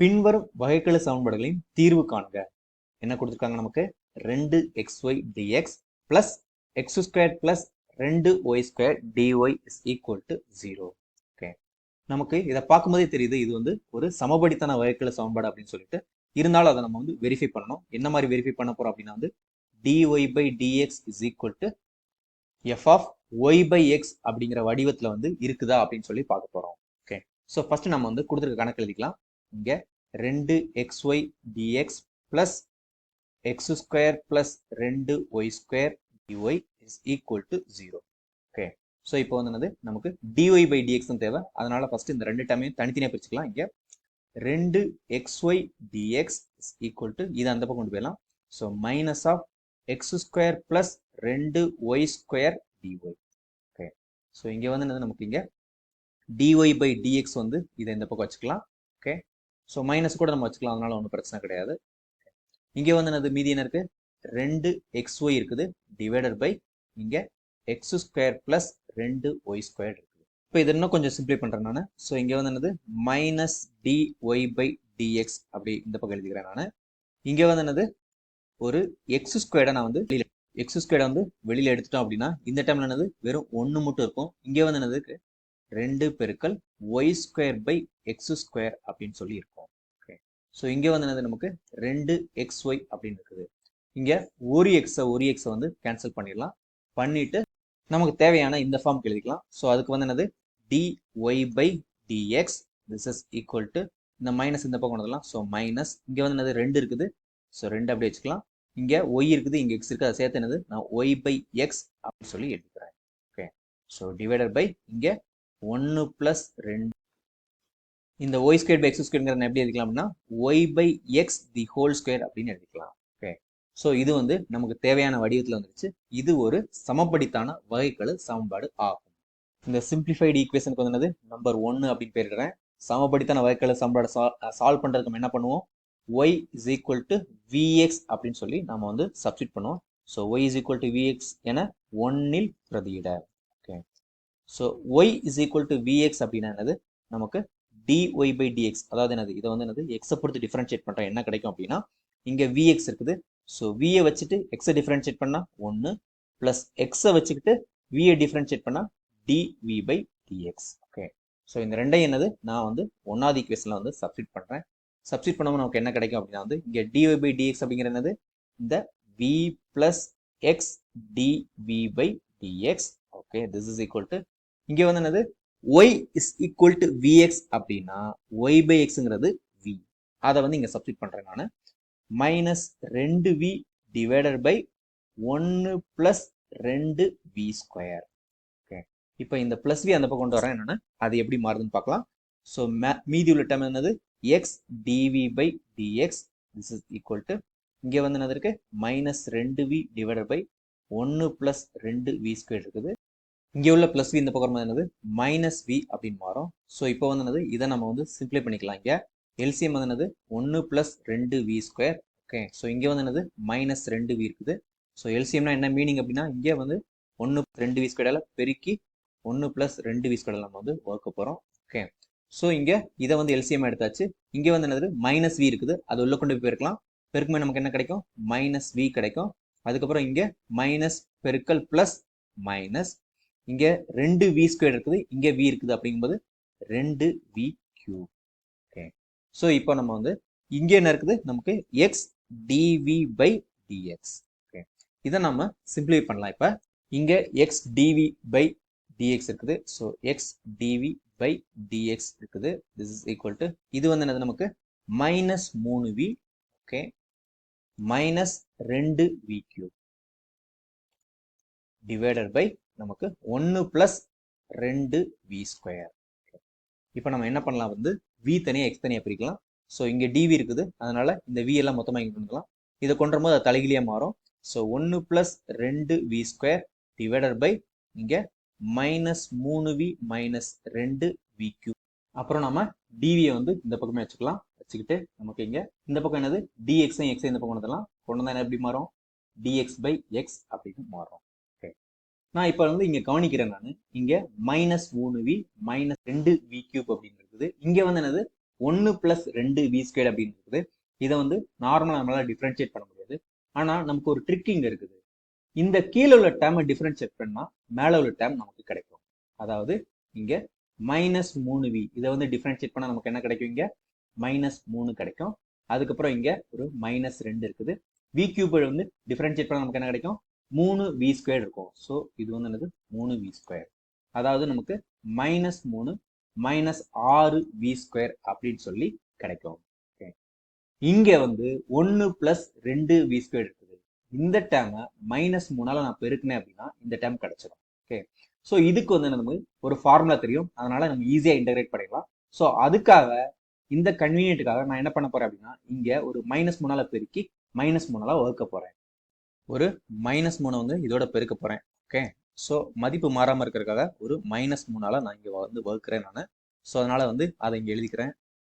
பின்வரும் வகைக்கெழு சமன்பாடுகளின் தீர்வு காண்க. என்ன கொடுத்துருக்காங்க நமக்கு? ரெண்டு x y dx plus x square plus ரெண்டு y square dy is equal to zero okay நமக்கு இதை பார்க்கும்போதே தெரியுது இது வந்து ஒரு சமபடித்தான வகைக்கெழு சமன்பாடு அப்படின்னு சொல்லிட்டு. இருந்தாலும் அதை நம்ம வந்து வெரிஃபை பண்ணணும். என்ன மாதிரி வெரிஃபை பண்ண போறோம் அப்படின்னா வந்து dy by dx is equal to f of y by x அப்படிங்கிற வடிவத்தில் வந்து இருக்குதா அப்படின்னு சொல்லி பார்க்க போகிறோம் ஓகே ஸோ ஃபர்ஸ்ட் நம்ம வந்து கொடுத்துருக்க கணக்கு எழுதிக்கலாம். இங்கே ரெண்டு x y dx plus x square plus ரெண்டு y square dy is equal to zero okay so இப்போ வந்து என்னது? நமக்கு டிஒய் பை டிஎக்ஸ் தேவை. அதனால ஃபர்ஸ்ட் இந்த ரெண்டு டைமையும் தனித்தனியாக பிரிச்சுக்கலாம். இங்கே ரெண்டு x y dx is equal to இது அந்த பக்கம் கொண்டு போயிடலாம். So minus of x square plus ரெண்டு y square dy okay so இங்கே வந்து என்னது? நமக்கு இங்கே டிஒய் பை டிஎக்ஸ் வந்து இதை இந்த பக்கம் வச்சுக்கலாம். ஓகே ஸோ மைனஸ் கூட நம்ம வச்சுக்கலாம். அதனால ஒன்றும் பிரச்சனை கிடையாது. இங்கே வந்து என்னது? மீதி என்ன இருக்குது ரெண்டு எக்ஸ் ஒய் இருக்குது. டிவைடட் பை இங்கே எக்ஸ் ஸ்கொயர் ப்ளஸ் ரெண்டு ஒய் ஸ்கொயர் இருக்குது. இப்போ இது இன்னும் கொஞ்சம் சிம்பிளை பண்ணுறேன் நான். ஸோ இங்கே வந்து என்னது? Minus d y by dx அப்படி இந்த பக்கம் எழுதிக்கிறேன் நான். இங்கே வந்து என்னது? ஒரு எக்ஸ் ஸ்கொயர்டை நான் வந்து வெளியில் எக்ஸ் ஸ்கொயர்டை வந்து வெளியில் எடுத்துட்டோம் அப்படின்னா இந்த டைமில் என்னது? வெறும் ஒன்று மட்டும் இருக்கும். இங்கே வந்து என்னது? ரெண்டு பெருக்கல் y square by x square அப்படின்னு சொல்லி இருக்கும். ஸோ இங்கே வந்து என்னது நமக்கு? ரெண்டு எக்ஸ் ஒய் அப்படின்னு இருக்குது. இங்கே ஒரு எக்ஸை ஒரு எக்ஸை வந்து கேன்சல் பண்ணிடலாம். பண்ணிட்டு நமக்கு தேவையான இந்த ஃபார்முக்கு எழுதிக்கலாம். ஸோ அதுக்கு வந்து என்னது? D y by dx this is equal to இந்த மைனஸ் இந்த பக்கம் கொண்டு ஸோ மைனஸ் இங்கே வந்து என்னது? ரெண்டு இருக்குது. ஸோ ரெண்டு அப்படியே வச்சுக்கலாம். இங்கே ஒய் இருக்குது இங்கே எக்ஸ் இருக்குது. அதை சேர்த்து என்னது? நான் ஒய் பை எக்ஸ் அப்படின்னு சொல்லி எடுத்துக்கிறேன் ஓகே ஸோ டிவைடர் பை இங்கே ஒன்று ப்ளஸ் ரெண்டு இந்த ஒய் ஸ்கொயர் பை எக்ஸ் ஸ்கொயர்ங்கிற எப்படி எடுக்கலாம் அப்படின்னா y by x the whole square அப்படின்னு எடுத்துக்கலாம் ஓகே ஸோ இது வந்து நமக்கு தேவையான வடிவத்தில் வந்துருச்சு. இது ஒரு சமப்படித்தான வகைக்கெழு சமன்பாடு ஆகும். இந்த சிம்பிளிஃபைடு ஈக்குவேஷனுக்கு வந்து நம்பர் ஒன்று அப்படின்னு பேரிடுறேன் சமப்படித்தான வகைக்கெழு சமன்பாடு சால்வ் பண்ணுறதுக்கு நம்ம என்ன பண்ணுவோம்? Y is equal to vx அப்படின்னு சொல்லி நம்ம வந்து சப்ஸ்டிட் பண்ணுவோம். So y is equal to vx என ஒன்னில் பிரதியிட. Okay so y is equal to vx அப்படின்னா என்னது? நமக்கு டிஒய் பை டிஎக்ஸ் அதாவது என்னது? இதை வந்து என்னது? எக்ஸை பொறுத்து டிஃபரன்ஷியேட் பண்ணுறோம் என்ன கிடைக்கும் அப்படின்னா இங்கே விஎக்ஸ் இருக்குது. ஸோ வியை வச்சுட்டு எக்ஸை டிஃபரன்ஷியேட் பண்ணால் ஒன்று ப்ளஸ் எக்ஸை வச்சுக்கிட்டு வியை டிஃபரன்ஷியேட் பண்ணால் dv by dx okay so இந்த ரெண்டையும் என்னது? நான் வந்து ஒன்றாவது ஈக்குவேஷனில் வந்து சப்ஸ்டிட் பண்ணுறேன் சப்ஸ்டிட் பண்ணாமல் நமக்கு என்ன கிடைக்கும் அப்படின்னா வந்து இங்கே டிஒய் பை டிஎக்ஸ் அப்படிங்கிற என்னது? இந்த v plus x dv by dx okay this is equal to இங்கே வந்து என்னது? Y is equal to vx அப்படின்னா ஒய் பை எக்ஸுங்கிறது வி அதை வந்து இங்கே சப்ஸ்டிட் பண்ணுறேன் நான். மைனஸ் ரெண்டு வி டிவைடட் பை ஒன்று ப்ளஸ் ரெண்டு வி ஸ்கொயர் ஓகே இப்போ இந்த ப்ளஸ் வி அந்த பக்கம் கொண்டு வரேன் என்னென்னா அது எப்படி மாறுதுன்னு பார்க்கலாம். ஸோ மீதி உள்ள டைம் என்னது? X dv by dx this is equal to இங்கே வந்து என்னது இருக்குது மைனஸ் ரெண்டு வி டிவைடட் பை ஒன்று ப்ளஸ் ரெண்டு வி ஸ்கொயர் இருக்குது. இங்கே உள்ள ப்ளஸ் வி இந்த பக்கம் என்னது? மைனஸ் வி அப்படின்னு மாறும். ஸோ இப்போ வந்து என்னது? இதை நம்ம வந்து சிம்பிளை பண்ணிக்கலாம் இங்கே. எல்சிஎம் வந்து என்னது? ஒன்று ப்ளஸ் ரெண்டு வி ஸ்கொயர் ஓகே ஸோ இங்கே வந்து என்னது? மைனஸ் ரெண்டு வி இருக்குது. ஸோ எல்சிஎம்னா என்ன மீனிங் அப்படின்னா இங்கே வந்து ஒன்று ரெண்டு வி ஸ்கொயரால் பெருக்கி ஒன்று ப்ளஸ் ரெண்டு வி ஸ்கொயர் நம்ம வந்து ஒர்க்க போகிறோம் ஓகே ஸோ இங்கே இதை வந்து எல்சிஎம் எடுத்தாச்சு. இங்கே வந்து என்னது? மைனஸ் வி இருக்குது. அது உள்ள கொண்டு போய் பெருக்கலாம். பெருக்குமே நமக்கு என்ன கிடைக்கும்? மைனஸ் வி கிடைக்கும். அதுக்கப்புறம் இங்கே மைனஸ் பெருக்கல் ப்ளஸ் மைனஸ் இங்கே ரெண்டு வி ஸ்கொயர் இருக்குது இங்கே வி இருக்குது அப்படிங்கும்போது ரெண்டு வி கியூ ஓகே ஸோ இப்போ நம்ம வந்து இங்கே என்ன இருக்குது? நமக்கு x dv by dx okay இதை நம்ம சிம்பிளை பண்ணலாம். இப்போ இங்கே எக்ஸ் டிவி பை டிஎக்ஸ் இருக்குது. So x dv by dx இருக்குது. திஸ் இஸ் ஈக்குவல் டு இது வந்து என்னது நமக்கு? மைனஸ் மூணு வி ஓகே மைனஸ் ரெண்டு வி கியூ டிவைடட் பை நமக்கு ஒன்று ப்ளஸ் ரெண்டு வி ஸ்கொயர் இப்போ நம்ம என்ன பண்ணலாம் வந்து வி தனியாக எக்ஸ் தனியாக பிரிக்கலாம். ஸோ இங்கே டிவி இருக்குது. அதனால இந்த வி எல்லாம் மொத்தமாக இங்கே பண்ணிக்கலாம் இதை கொண்டு போது அது தலைகிலியாக மாறும். ஸோ ஒன்று ப்ளஸ் ரெண்டு வி ஸ்கொயர் டிவைடட் பை இங்கே மைனஸ் மூணு வி மைனஸ் ரெண்டு வி கியூ அப்புறம் நம்ம டிவியை வந்து இந்த பக்கமே வச்சுக்கலாம். வச்சுக்கிட்டு நமக்கு இங்கே இந்த பக்கம் என்னது? டிஎக்ஸையும் எக்ஸையும் இந்த பக்கம் கொண்டு கொண்டு வந்தால் என்ன எப்படி மாறும்? டிஎக்ஸ் பை எக்ஸ் அப்படின்னு மாறும். நான் இப்போ வந்து இங்கே கவனிக்கிறேன் நான். இங்கே மைனஸ் மூணு வி மைனஸ் ரெண்டு வி கியூப் அப்படின்னு இருக்குது. இங்கே வந்து என்னது? ஒன்று ப்ளஸ் ரெண்டு வி ஸ்கொயர் அப்படின்னு இருக்குது. இதை வந்து நார்மலாக நம்மளால் டிஃப்ரென்ஷியேட் பண்ண முடியாது. ஆனால் நமக்கு ஒரு ட்ரிக் இங்கே இருக்குது. இந்த கீழே உள்ள டேர்மை டிஃப்ரென்ஷியேட் பண்ணால் மேலே உள்ள டேர்ம் நமக்கு கிடைக்கும். அதாவது இங்கே மைனஸ் மூணு வி இதை வந்து டிஃப்ரென்ஷியேட் பண்ணால் நமக்கு என்ன கிடைக்கும் இங்கே? மைனஸ் மூணு கிடைக்கும். அதுக்கப்புறம் இங்கே ஒரு மைனஸ் ரெண்டு இருக்குது. வி கியூப் வந்து டிஃப்ரென்ஷியேட் பண்ணால் நமக்கு என்ன கிடைக்கும்? மூணு வி ஸ்கொயர் இருக்கும். ஸோ இது வந்து என்னது? மூணு வி ஸ்கொயர் அதாவது நமக்கு மைனஸ் மூணு மைனஸ் ஆறு வி ஸ்கொயர் அப்படின்னு சொல்லி கிடைக்கும். ஓகே இங்கே வந்து ஒன்று பிளஸ் ரெண்டு வி ஸ்கொயர் இருக்குது. இந்த டேர்மை மைனஸ் மூணால நான் பெருக்கினேன் அப்படின்னா இந்த டேர்ம் கிடைச்சிடும் ஓகே ஸோ இதுக்கு வந்து நமக்கு? ஒரு ஃபார்முலா தெரியும். அதனால நம்ம ஈஸியாக இன்டகிரேட் பண்ணிடலாம். ஸோ அதுக்காக இந்த கன்வீனியன்ட்டுக்காக நான் என்ன பண்ண போறேன் அப்படின்னா இங்கே ஒரு மைனஸ் மூணால பெருக்கி மைனஸ் மூணால வகுக்க போறேன். ஒரு மைனஸ் மூணை வந்து இதோட பெருக்க போறேன். ஓகே ஸோ மதிப்பு மாறாமல் இருக்கிறதுக்காக ஒரு மைனஸ் மூணால நான் இங்கே வந்து வகுக்கிறேன் நான். ஸோ அதனால வந்து அதை இங்கே எழுதிக்கிறேன்.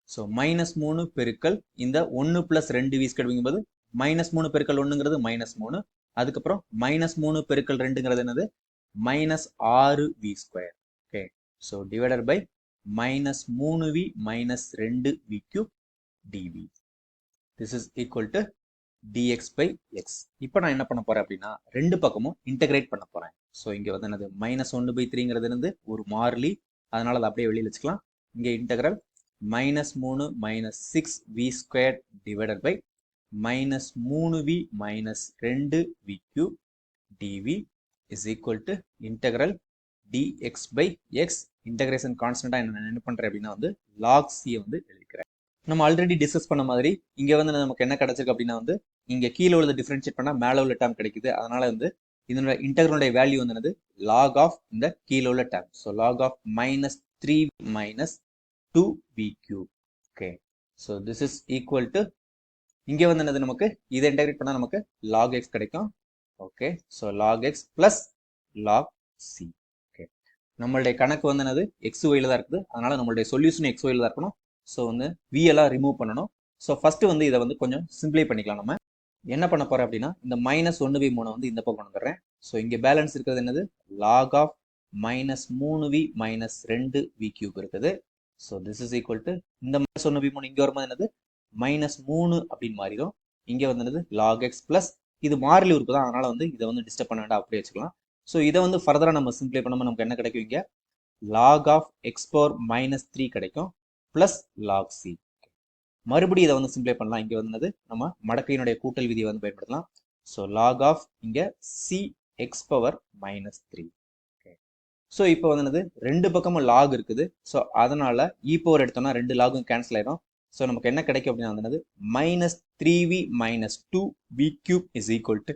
ஸோ மைனஸ் மூணு பெருக்கல் இந்த ஒன்று பிளஸ் ரெண்டு வீஸ் கிடைக்கும்போது மைனஸ் மூணு பெருக்கல் ஒன்றுங்கிறது மைனஸ் மூணு. அதுக்கப்புறம் மைனஸ் மூணு பெருக்கல் ரெண்டுங்கிறது என்னது? மைனஸ் ஆறு v square okay so divided by minus மூணு வி மைனஸ் ரெண்டு v cube dv this is equal to dx by x இப்போ நான் என்ன பண்ண போறேன் அப்படின்னா ரெண்டு பக்கமும் இன்டகிரேட் பண்ண போறேன். ஸோ இங்கே வந்து என்னது? மைனஸ் ஒன்று பை த்ரீங்கிறது இருந்து ஒரு மாறிலி. அதனால அதை அப்படியே வெளியில் வச்சுக்கலாம். இங்கே இன்டகிரல் மைனஸ் மூணு minus six v square divided by minus மூணு வி மைனஸ் ரெண்டு v cube dv is equal to integral dx by x integration கான்ஸ்டன்டா என்ன என்ன பண்ணுறேன் அப்படின்னா வந்து லாக் சியை வந்து நம்ம ஆல்ரெடி டிஸ்கஸ் பண்ண மாதிரி இங்க வந்து நமக்கு என்ன கிடைச்சிருக்கு அப்படின்னா வந்து இங்க கீழே உள்ளதை டிஃபரன்ஷியேட் பண்ணா மேல உள்ள டேம் கிடைக்குது. அதனால வந்து இதனோட இன்டகிரலுடைய வேல்யூ வந்து என்னது? லாக் ஆஃப் இந்த கீழே உள்ள term so log of minus three minus two v cube okay so this is equal to இங்கே வந்து என்னது நமக்கு? இதை இன்டகிரேட் பண்ணால் நமக்கு லாக் எக்ஸ் கிடைக்கும். Okay so log x plus log c okay நம்மளுடைய கணக்கு வந்து என்னது? எக்ஸ் ஒயில் தான் இருக்குது. அதனால நம்மளுடைய சொல்யூஷன் எக்ஸ் ஒயில் தான் இருக்கணும். ஸோ வந்து வி எல்லாம் ரிமூவ் பண்ணணும். ஸோ ஃபஸ்ட்டு வந்து இதை வந்து கொஞ்சம் சிம்பிளை பண்ணிக்கலாம் நம்ம. என்ன பண்ண போறேன் அப்படின்னா இந்த மைனஸ் ஒன்று வி மூணு வந்து இந்த பக்கம் கொண்டு வந்துடுறேன் ஸோ இங்கே பேலன்ஸ் இருக்கிறது என்னது? லாக் ஆஃப் மைனஸ் மூணு வி மைனஸ் ரெண்டு வி கியூப் இருக்குது. So this is equal to இந்த மைனஸ் ஒன்று வி மூணு இங்கே வரும்போது என்னது? மைனஸ் மூணு அப்படின்னு மாறிடும். இங்கே வந்து என்னது? லாக் எக்ஸ் ப்ளஸ் இது மாறிலி உறுப்பு தான். அதனால் வந்து இதை வந்து டிஸ்டர்ப் பண்ண வேண்டாம். அப்படியே வச்சுக்கலாம். ஸோ இதை வந்து ஃபர்தராக நம்ம சிம்பிளை பண்ணும்போது நமக்கு என்ன கிடைக்கும் இங்கே? Log of x power minus three கிடைக்கும். பிளஸ் லாக் சி மறுபடியும் இதை வந்து சிம்பிளை பண்ணலாம். இங்கே வந்து நம்ம மடக்கையினுடைய கூட்டல் விதியை வந்து பயன்படுத்தலாம். ஸோ லாக் ஆஃப் இங்கே c x power minus three so இப்போ வந்து என்னது? ரெண்டு பக்கமும் லாக் இருக்குது. ஸோ அதனால e இ பவர் எடுத்தோம்னா ரெண்டு லாகும் கேன்சல் ஆயிடும். ஸோ நமக்கு என்ன கிடைக்கும் அப்படின்னா வந்து minus three v minus two v cube is equal to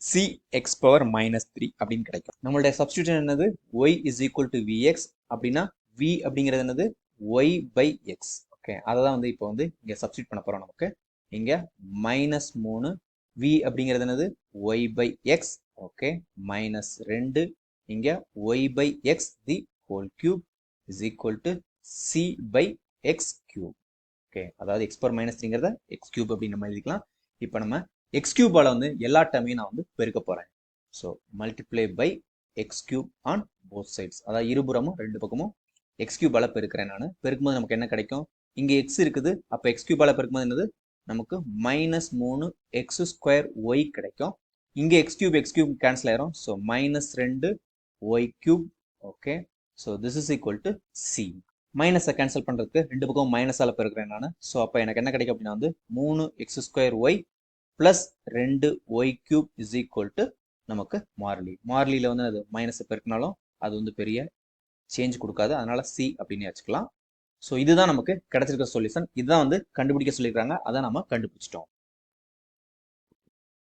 c x power minus three அப்படின்னு கிடைக்கும். நம்மளுடைய சப்ஸ்டியூஷன் என்னது? Y is equal to v x அப்படின்னா வி அப்படிங்கிறது என்னது? ஒய் பை எக்ஸ் ஓகே அதை தான் வந்து இப்போ வந்து இங்கே சப்ஸ்டியூட் பண்ண போகிறோம் நமக்கு. இங்கே மைனஸ் மூணு வி அப்படிங்கிறது என்னது? Y by x okay minus ரெண்டு. இங்கே y by x the whole cube is equal to c by x cube okay அதாவது எக்ஸ் பவர் மைனஸ் த்ரீங்கிறத எக்ஸ் கியூப் அப்படின்னு நம்ம எழுதிக்கலாம். இப்போ நம்ம எக்ஸ் கியூபால வந்து எல்லா டேர்மையும் நான் வந்து பெருக்க போகிறேன் so multiply by x cube on both sides அதாவது இருபுறமும் ரெண்டு பக்கமும் எக்ஸ் கியூபால பெருக்கிறேன் நான். பெருக்கும்போது நமக்கு என்ன கிடைக்கும்? இங்கே எக்ஸ் இருக்குது. அப்போ எக்ஸ் கியூபால பெருக்கும்போது என்னது? நமக்கு மைனஸ் மூணு எக்ஸ் ஸ்கொயர் ஒய் கிடைக்கும். இங்கே x cube x cube cancel ஆயிரும். ஸோ மைனஸ் ரெண்டு y cube okay so this is equal to c மைனஸை கேன்சல் பண்ணுறதுக்கு ரெண்டு பக்கம் மைனஸால் பெருக்கிறேன் நான். ஸோ அப்போ எனக்கு என்ன கிடைக்கும் அப்படின்னா வந்து மூணு எக்ஸ் ஸ்கொயர் ஒய் ப்ளஸ் ரெண்டு y cube is equal to நமக்கு மார்லி மார்லியில் வந்து அது மைனஸை பெருக்கினாலும் அது வந்து பெரிய சேஞ்ச் கொடுக்காது. அதனால சி அப்படின்னு வச்சுக்கலாம். ஸோ இதுதான் நமக்கு கிடைச்சிருக்க சொல்யூஷன் இதுதான் வந்து கண்டுபிடிக்க சொல்லியிருக்காங்க அதை நம்ம கண்டுபிடிச்சிட்டோம்.